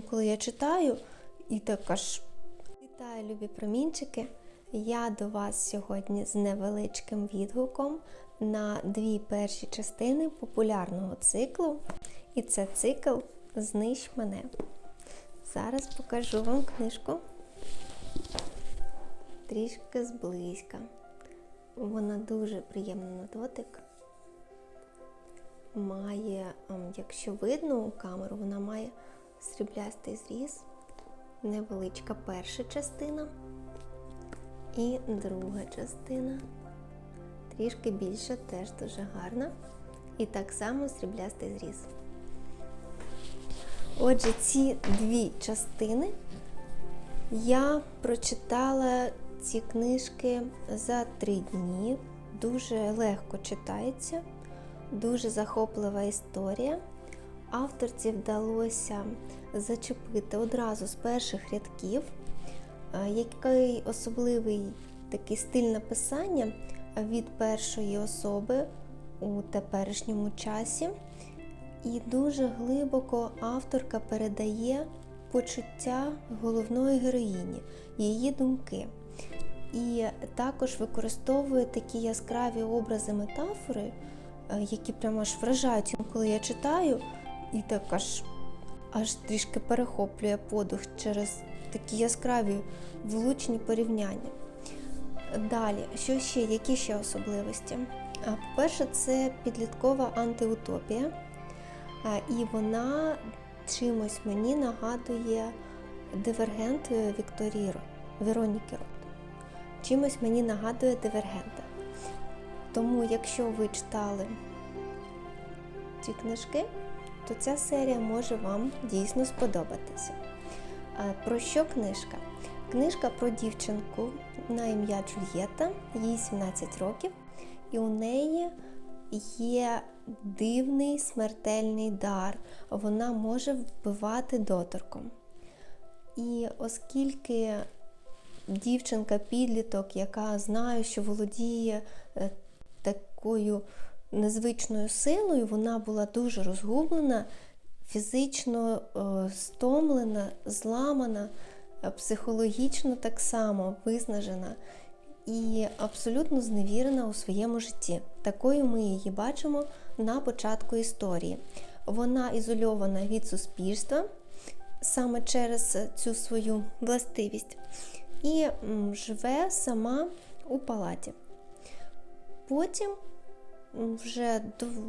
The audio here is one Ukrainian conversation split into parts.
Коли я читаю, і так аж вітаю, любі промінчики. Я до вас сьогодні з невеличким відгуком на дві перші частини популярного циклу. І це цикл Знищ мене. Зараз покажу вам книжку трішки зблизька. Вона дуже приємна на дотик. Має, ем, якщо видно у камеру, вона має сріблястий зріз, невеличка перша частина і друга частина. Трішки більша, теж дуже гарна. І так само сріблястий зріз. Отже, ці дві частини я прочитала ці книжки за три дні. Дуже легко читається, дуже захоплива історія. Авторці вдалося зачепити одразу з перших рядків, е, який особливий такий стиль написання від першої особи у теперішньому часі. І дуже глибоко авторка передає почуття головної героїні, її думки. І також використовує такі яскраві образи метафори, е, які прямо аж вражають. Коли я читаю, і так аж, аж трішки перехоплює подух через такі яскраві влучні порівняння. Далі, що ще, які ще особливості? По-перше, це підліткова антиутопія, і вона чимось мені нагадує дивергент Вікторії Вероніки Рот. Чимось мені нагадує дивергента. Тому, якщо ви читали ці книжки, то ця серія може вам дійсно сподобатися. Про що книжка? Книжка про дівчинку на ім'я Джульєта, їй 17 років, і у неї є дивний смертельний дар. Вона може вбивати доторком. І оскільки дівчинка-підліток, яка знає, що володіє е, такою незвичною силою, вона була дуже розгублена, фізично е, стомлена, зламана, е, психологічно так само виснажена і абсолютно зневірена у своєму житті. Такою ми її бачимо на початку історії. Вона ізольована від суспільства саме через цю свою властивість і живе сама у палаті. Потім вже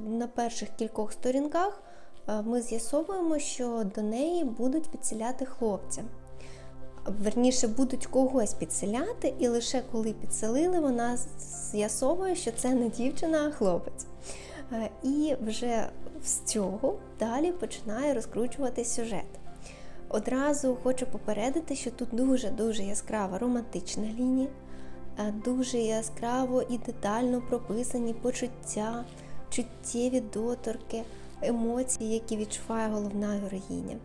на перших кількох сторінках е, ми з'ясовуємо, що до неї будуть підселяти хлопця. Верніше будуть когось підселяти, і лише коли підселили, вона з'ясовує, що це не дівчина, а хлопець. Е, І вже з цього далі починає розкручувати сюжет. Одразу хочу попередити, що тут дуже-дуже яскрава романтична лінія, дуже яскраво і детально прописані почуття, чуттєві доторки, емоції, які відчуває головна героїня.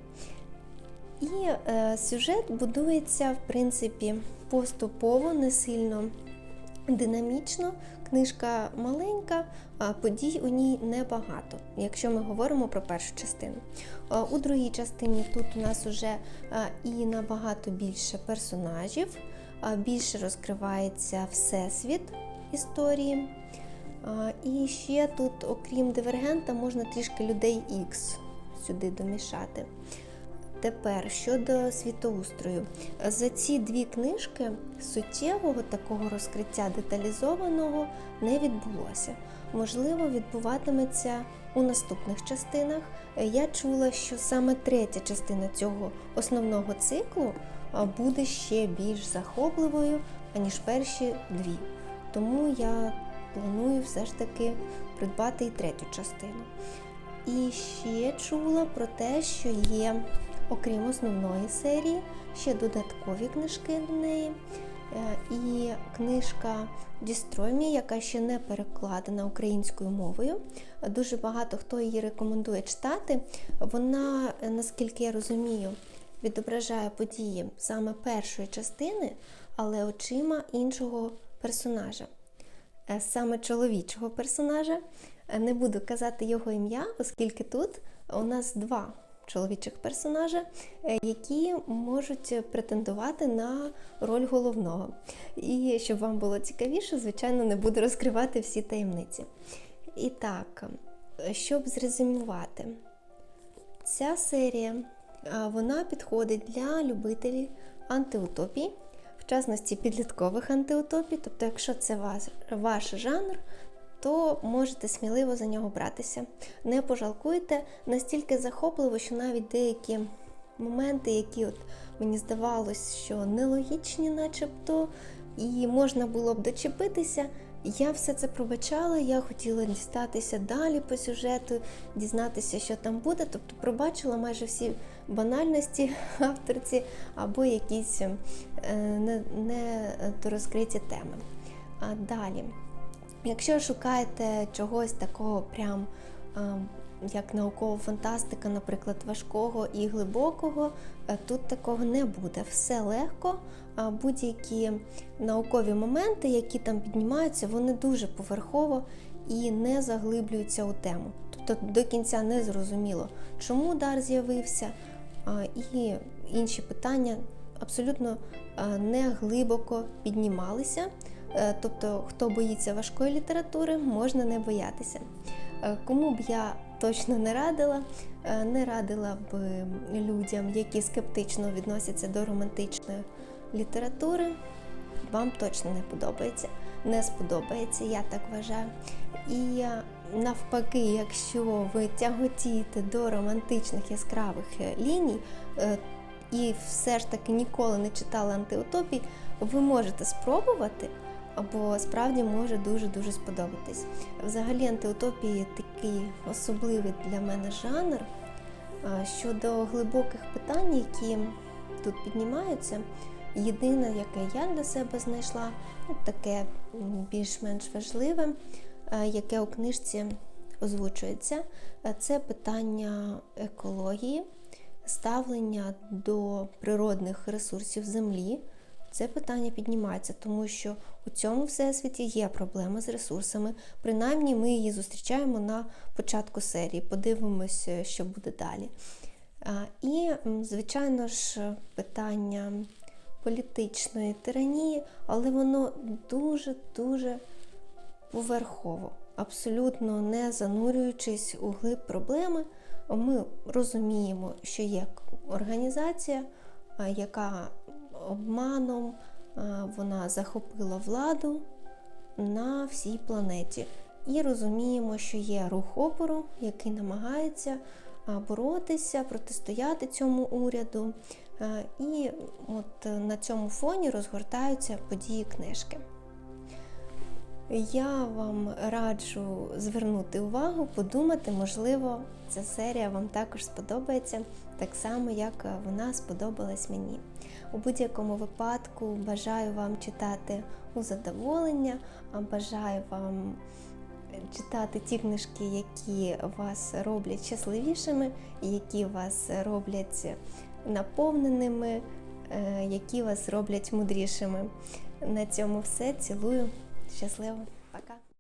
І е, сюжет будується, в принципі, поступово, не сильно динамічно. Книжка маленька, а подій у ній небагато, якщо ми говоримо про першу частину. Е, У другій частині тут у нас вже е, і набагато більше персонажів, більше розкривається всесвіт історії. І ще тут, окрім дивергента, можна трішки людей X сюди домішати. Тепер щодо світоустрою, за ці дві книжки суттєвого такого розкриття деталізованого не відбулося. Можливо, відбуватиметься у наступних частинах. Я чула, що саме третя частина цього основного циклу буде ще більш захопливою, аніж перші дві. Тому я планую все ж таки придбати і третю частину. І ще чула про те, що є, окрім основної серії, ще додаткові книжки до неї. Е, І книжка Дістроймі, яка ще не перекладена українською мовою. Дуже багато хто її рекомендує читати. Вона, е, наскільки я розумію, відображає події саме першої частини, але очима іншого персонажа е, саме чоловічого персонажа. Е, Не буду казати його ім'я, оскільки тут у нас два чоловічих персонажа, е, які можуть претендувати на роль головного. І щоб вам було цікавіше, звичайно, не буду розкривати всі таємниці. І так, щоб зрезюмувати, ця серія вона підходить для любителів антиутопій, в частності підліткових антиутопій. Тобто, якщо це ваш, ваш жанр, то можете сміливо за нього братися. Не пожалкуйте настільки захопливо, що навіть деякі моменти, які от мені здавалось, що нелогічні, начебто, і можна було б дочепитися. Я все це пробачала, я хотіла дістатися далі по сюжету, дізнатися, що там буде. Тобто пробачила майже всі банальності авторці або якісь е, не, теми. А далі. Якщо шукаєте чогось такого, прям е, як наукова фантастика, наприклад, важкого і глибокого, е, тут такого не буде. Все легко, будь-які наукові моменти, які там піднімаються, вони дуже поверхово і не заглиблюються у тему. Тобто до кінця не зрозуміло, чому дар з'явився, і інші питання абсолютно е, не глибоко піднімалися. Е, Тобто, хто боїться важкої літератури, можна не боятися. Кому б я точно не радила, е, не радила б людям, які скептично відносяться до романтичної літератури, вам точно не подобається, не сподобається, я так вважаю. І е, навпаки, якщо ви тяготієте до романтичних яскравих е, ліній і все ж таки ніколи не читали антиутопій, ви можете спробувати. Або справді може дуже-дуже сподобатись. Взагалі, антиутопії такий особливий для мене жанр. Щодо глибоких питань, які тут піднімаються, єдине, яке я для себе знайшла, ну, таке більш-менш важливе, яке у книжці озвучується, це питання екології, ставлення до природних ресурсів землі. Це питання піднімається, тому що у цьому всесвіті є проблема з ресурсами. Принаймні, ми її зустрічаємо на початку серії. Подивимося, що буде далі. І, звичайно ж, питання політичної тиранії, але воно дуже-дуже поверхово, абсолютно не занурюючись у глиб проблеми. Ми розуміємо, що є організація, яка обманом вона захопила владу на всій планеті. І розуміємо, що є рух опору, який намагається боротися, протистояти цьому уряду. І от е, на цьому фоні розгортаються події книжки. Я вам раджу звернути увагу, подумати, можливо, ця серія вам також сподобається, так само, як вона сподобалась мені. У будь-якому випадку бажаю вам читати у задоволення, бажаю вам читати ті книжки, які вас роблять щасливішими, які вас роблять наповненими, е, які вас роблять мудрішими. На цьому все. Цілую. Щасливо!